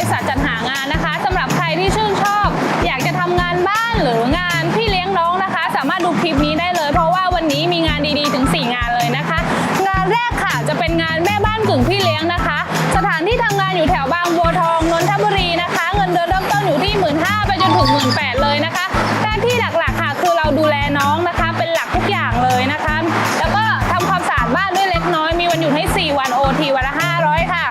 ริษัทจัดหางานนะคะ สำหรับใครที่ชื่นชอบ อยากจะทำงานบ้านหรืองานพี่เลี้ยงน้องนะคะ สามารถดูคลิปนี้ได้เลย เพราะว่าวันนี้มีงานดีๆถึง 4 งานเลยนะคะ งานแรกค่ะจะเป็นงานแม่บ้านกึ่งพี่เลี้ยงนะคะ สถานที่ทำงานอยู่แถวบางบัวทองนนทบุรีนะคะ เงินเดือนเริ่มต้นอยู่ที่ 1 5ื่นไปจนถึง 1 8ื่นเลยนะคะหน้าที่หลักๆค่ะคือเราดูแลน้องนะคะ เป็นหลักทุกอย่างเลยนะคะ แล้วก็ทำความสะอาดบ้านด้วยเล็กน้อยมีวันหยุดให้ 4 วันโอทีวันละ500 ค่ะ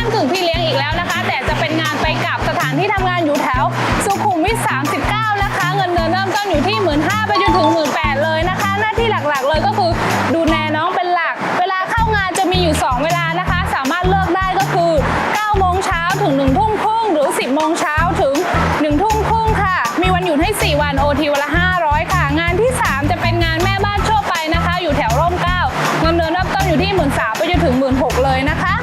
านกึ่งพี่เลี้ยงอีกแล้วนะคะ แต่จะเป็นงานไปกับสถานที่ทำงานอยู่แถว สุขุมวิท 39 นะคะ เงินเดือนเริ่มต้นอยู่ที่ 1 5ื่นไปจนถึง 1 8ื่นเลยนะคะ หน้าที่หลักๆเลยก็คือดูแลน้องเป็นหลัก เวลาเข้างานจะมีอยู่ 2 เวลานะคะ สามารถเลือกได้ก็คือ9โมงเช้าถึง1ทุ่มครึ่งหรือ 10โมงเช้าถึง1ทุ่มครึ่งค่ะ มีวันหยุดให้ 4 วัน OT วันละ 500 ค่ะ งานที่ 3 จะเป็นงานแม่บ้านทั่วไปนะคะ อยู่แถวร่มเกล้าเงินเดือนเริ่มต้นอยู่ที่ 1 3ื่นไปจนถึง 1 6ื่นเลยนะคะ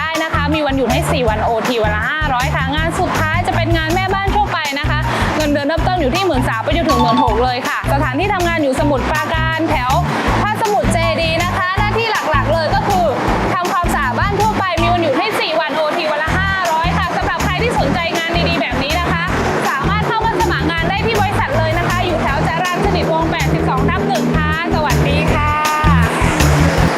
ได้นะคะ มีวันหยุดให้ 4 วันโอทีวันละ500ค่ะ งานสุดท้ายจะเป็นงานแม่บ้านทั่วไปนะคะ เงินเดือนเริ่มต้นอยู่ที่หมื่นสาไปจนถึงหมื่นหกเลยค่ะ สถานที่ทำงานอยู่สมุทรปราการแถวพระสมุทรเจดีนะคะ หน้าที่หลักๆเลยก็คือทำความสะอาดบ้านทั่วไป มีวันหยุดให้ 4 วันโอทีวันละ 500 ค่ะ สำหรับใครที่สนใจงานดีๆแบบนี้นะคะ สามารถเข้ามาสมัครงานได้ที่บริษัทเลยนะคะ อยู่แถวจารันสนิทวง 82ทับหนึ่ค่ะ